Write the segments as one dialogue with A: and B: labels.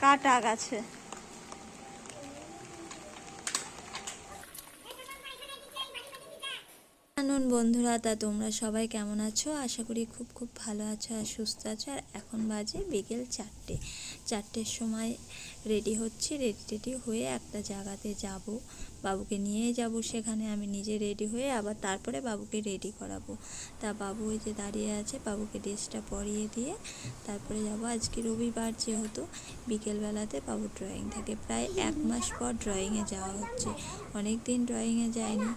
A: কাটা গাছে। নুন বন্ধুরা, তা তোমরা সবাই কেমন আছো? আশা করি খুব খুব ভালো আছো আর সুস্থ আছো। আর এখন বাজে বিকেল চারটে। চারটের সময় রেডি হচ্ছি রেডি টেডি হয়ে একটা জায়গাতে যাব। বাবুকে নিয়ে যাব সেখানে, আমি নিজে রেডি হয়ে আবার তারপরে বাবুকে রেডি করাবো। তা বাবু ওই যে দাঁড়িয়ে আছে, বাবুকে ড্রেসটা পরিয়ে দিয়ে তারপরে যাব। আজকে রবিবার যেহেতু, বিকেলবেলাতে বাবু ড্রয়িং থাকে। প্রায় এক মাস পর ড্রয়িংয়ে যাওয়া হচ্ছে। অনেক দিন ড্রয়িংয়ে যায়নি।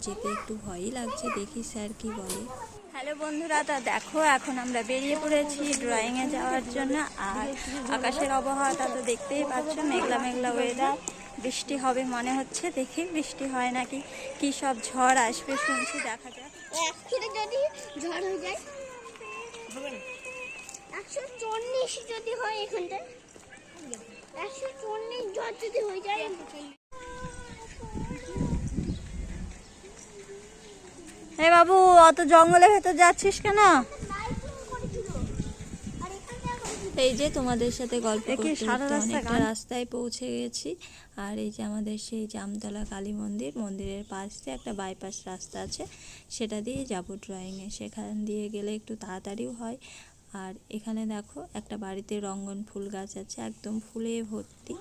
A: যেতে একটু ভয়ই লাগছে, দেখি স্যার কি বলে। হ্যালো বন্ধুরা, তা দেখো, এখন আমরা বেরিয়ে পড়েছি ড্রয়িংয়ে যাওয়ার জন্য। আর আকাশের আবহাওয়াটা তো দেখতেই পাচ্ছ, মেঘলা মেঘলা ওয়েদার বৃষ্টি হবে মনে হচ্ছে, দেখি বৃষ্টি হয় নাকি? কি সব ঝড় আসবে শুনছি, দেখা
B: যদি ঝড় হয়ে যায় যদি হয় এখানটায়, একশো চল্লিশ যদি হয়ে যায়
A: হে বাবু অত জঙ্গলের ভেতর যাচ্ছিস কেন? এই যে তোমাদের সাথে গল্প
C: এ কি সারা রাস্তা
A: অনেকটা রাস্তায় পৌঁছে গেছি। আর এই যে আমাদের সেই জামতলা কালী মন্দির মন্দিরের পাশ দিয়ে একটা বাইপাস রাস্তা আছে। সেটা দিয়ে যাব ড্রয়িংয়ে সেখান দিয়ে গেলে একটু তাড়াতাড়িও হয়। আর এখানে দেখো একটা বাড়িতে রঙ্গন ফুল গাছ আছে একদম ফুলে ভর্তি।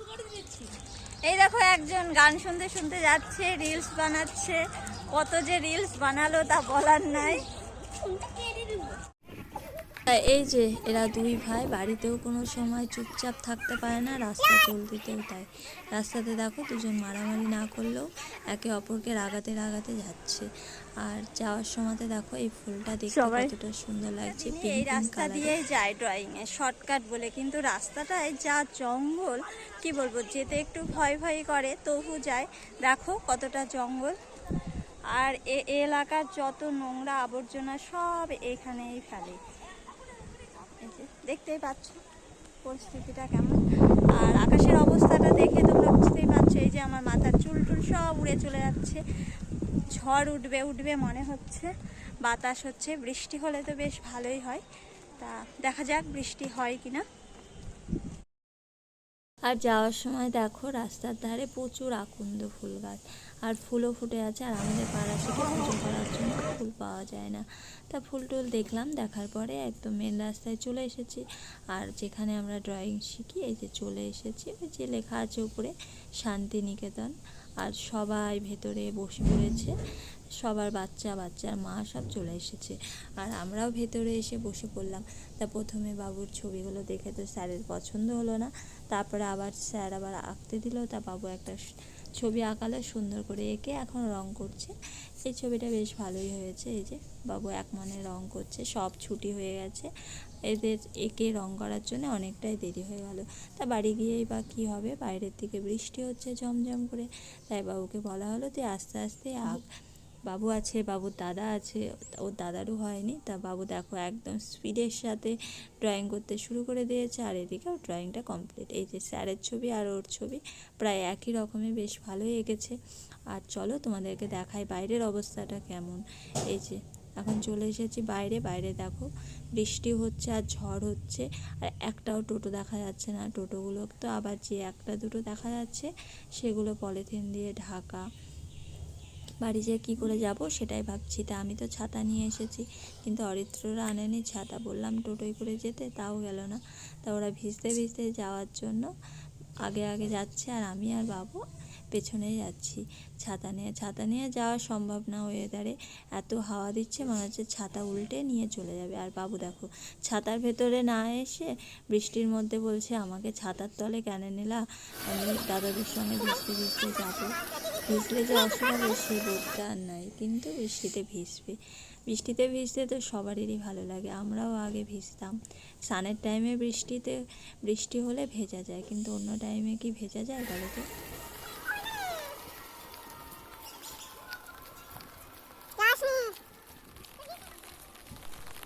A: এই দেখো একজন গান শুনতে শুনতে যাচ্ছে রিলস বানাচ্ছে। কত যে রিলস বানালো তা বলার নাই। এই যে এরা দুই ভাই বাড়িতেও কোনো সময় চুপচাপ থাকতে পারে না রাস্তা চলতেতেও তাই। রাস্তাতে দেখো দুজন মারামারি না করলেও একে অপরকে রাগাতে রাগাতে যাচ্ছে। আর যাওয়ার সময়তে দেখো এই ফুলটা দেখতে কতটা সুন্দর লাগছে
C: এই রাস্তা দিয়েই যায় ড্রয়িং এ শর্টকাট বলে কিন্তু রাস্তাটায় যা জঙ্গল কি বলব যেতে একটু ভয় ভয় করে তবু যায়। দেখো কতটা জঙ্গল। আর এ এলাকার যত নোংরা আবর্জনা সব এখানেই ফেলে। দেখতেই পাচ্ছ পরিস্থিতিটা কেমন। আর আকাশের অবস্থাটা দেখে তোমরা বুঝতেই পারছ, এই যে আমার মাথার চুল টুল সব উড়ে চলে যাচ্ছে। ঝড় উঠবে উঠবে মনে হচ্ছে। বাতাস হচ্ছে, বৃষ্টি হলে তো বেশ ভালোই হয়। তা দেখা যাক বৃষ্টি হয় কিনা।
A: আর যাওয়ার সময় দেখো রাস্তার ধারে প্রচুর আকন্দ ফুল গাছ। আর ফুলও ফুটে আছে আর আমাদের পাড়াশিকে পুজো করার জন্য ফুল পাওয়া যায় না। তা ফুল টুল দেখলাম, দেখার পরে একদম মেন রাস্তায় চলে এসেছি। আর যেখানে আমরা ড্রয়িং শিখি, এই যে চলে এসেছি। ওই যে লেখা আছে উপরে, শান্তিনিকেতন। আর সবাই ভেতরে বসে পড়েছে। সবার বাচ্চা, বাচ্চার মা সব চলে এসেছে। আর আমরাও ভেতরে এসে বসে পড়লাম। তা প্রথমে বাবুর ছবিগুলো দেখে তো স্যারের পছন্দ হলো না। তারপরে আবার স্যার আবার আঁকতে দিল। তা বাবু একটা ছবি আঁকালো সুন্দর করে এঁকে এখন রং করছে। এই ছবিটা বেশ ভালোই হয়েছে। এই যে বাবু এক মনে রং করছে, সব ছুটি হয়ে গেছে। এদের এঁকে রং করার জন্য অনেকটাই দেরি হয়ে গেল। তা বাড়ি গিয়েই বা কী হবে? বাইরের দিকে বৃষ্টি হচ্ছে ঝমঝম করে। তাই বাবুকে বলা হলো, তুই আস্তে আস্তে আঁক। বাবু আছে, বাবুর দাদা আছে, ওর দাদারও হয়নি। তা বাবু দেখো একদম স্পিডের সাথে ড্রয়িং করতে শুরু করে দিয়েছে আর এদিকেও ড্রয়িংটা কমপ্লিট এই যে স্যারের ছবি আর ওর ছবি প্রায় একই রকমের বেশ ভালোই এঁকেছে। আর চলো তোমাদেরকে দেখাই বাইরের অবস্থাটা কেমন। এই যে এখন চলে এসেছি বাইরে বাইরে দেখো বৃষ্টি হচ্ছে আর ঝড় হচ্ছে আর একটাও টোটো দেখা যাচ্ছে না। টোটোগুলো তো আবার যে একটা দুটো দেখা যাচ্ছে সেগুলো পলিথিন দিয়ে ঢাকা। বাড়ি যেয়ে কী করে যাব সেটাই ভাবছি। তা আমি তো ছাতা নিয়ে এসেছি, কিন্তু অরিত্ররা আনেনি ছাতা। বললাম টোটোয় করে যেতে, তাও গেল না। তা ওরা ভিজতে ভিজতে যাওয়ার জন্য আগে আগে যাচ্ছে আর আমি আর বাবু পেছনেই যাচ্ছি। ছাতা নিয়ে ছাতা নিয়ে যাওয়া সম্ভব না ওয়েদারে এত হাওয়া দিচ্ছে, মনে হচ্ছে ছাতা উল্টে নিয়ে চলে যাবে। আর বাবু দেখো, ছাতার ভেতরে না এসে বৃষ্টির মধ্যে বলছে, আমাকে ছাতার তলে কেন নিলা? আমি দাদাদের সঙ্গে ভিজতে ভিজতে যাব। ভিজলে যে অসুবিধা হবে সে বোধটা আর নাই, কিন্তু বৃষ্টিতে ভিজবে। বৃষ্টিতে ভিজতে তো সবারই ভালো লাগে, আমরাও আগে ভিজতাম। সানের টাইমে বৃষ্টিতে, বৃষ্টি হলে ভেজা যায়, কিন্তু অন্য টাইমে কি ভেজা যায় বলো তো?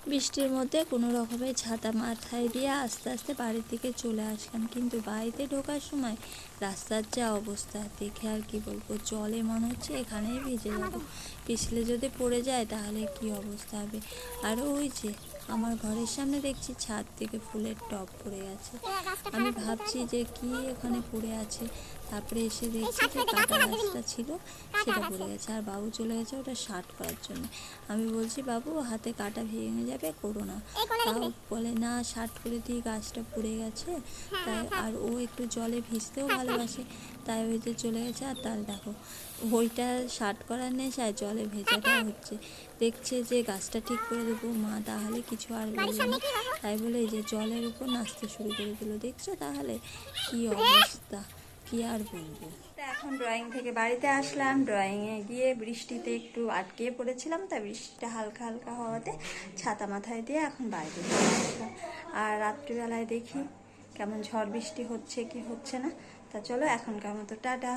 A: বৃষ্টির মধ্যে কোনো রকমের ছাতা মাথায় দিয়ে আস্তে আস্তে বাড়ির দিকে চলে আসলাম। কিন্তু বাড়িতে ঢোকার সময় রাস্তার যা অবস্থা, দেখে আর কি বলব, জলে মনে হচ্ছে এখানেই ভিজে যাব। পিছলে যদি পড়ে যায় তাহলে কি অবস্থা হবে? আর ওই যে আমার ঘরের সামনে দেখছি ছাদ থেকে ফুলের টব পড়ে গেছে আমি ভাবছি যে কি এখানে পড়ে আছে? তারপরে এসে দেখছি যে কাটা গাছটা ছিল সেটা পড়ে গেছে। আর বাবু চলে গেছে ওটা শার্ট করার জন্য। আমি বলছি বাবু হাতে কাটা ভেঙে যাবে করো না। তাও বলে না শার্ট করে দিয়ে গাছটা পড়ে গেছে। তাই আর ও একটু জলে ভিজতেও ভালোবাসে। তাই ওই যে চলে গেছে। আর তার দেখো ওইটা শার্ট করার নেশায় জলে ভেজাটা হচ্ছে। দেখছে যে গাছটা ঠিক করে দেবো মা তাহলে কিছু আর বলবে না। তাই বলে এই যে জলের উপর নাচতে শুরু করে দিল। দেখছ তাহলে? কি অবস্থা? কি আর বলব?
C: এখন ড্রয়িং থেকে বাড়িতে আসলাম। ড্রয়িংয়ে গিয়ে বৃষ্টিতে একটু আটকে পড়েছিলাম, তা বৃষ্টিটা হালকা হালকা হওয়াতে ছাতা মাথায় দিয়ে এখন বাড়িতে আসলাম। আর রাত্রিবেলায় দেখি কেমন ঝড় বৃষ্টি হচ্ছে কি হচ্ছে না। তা চলো এখনকার মতো টাটা।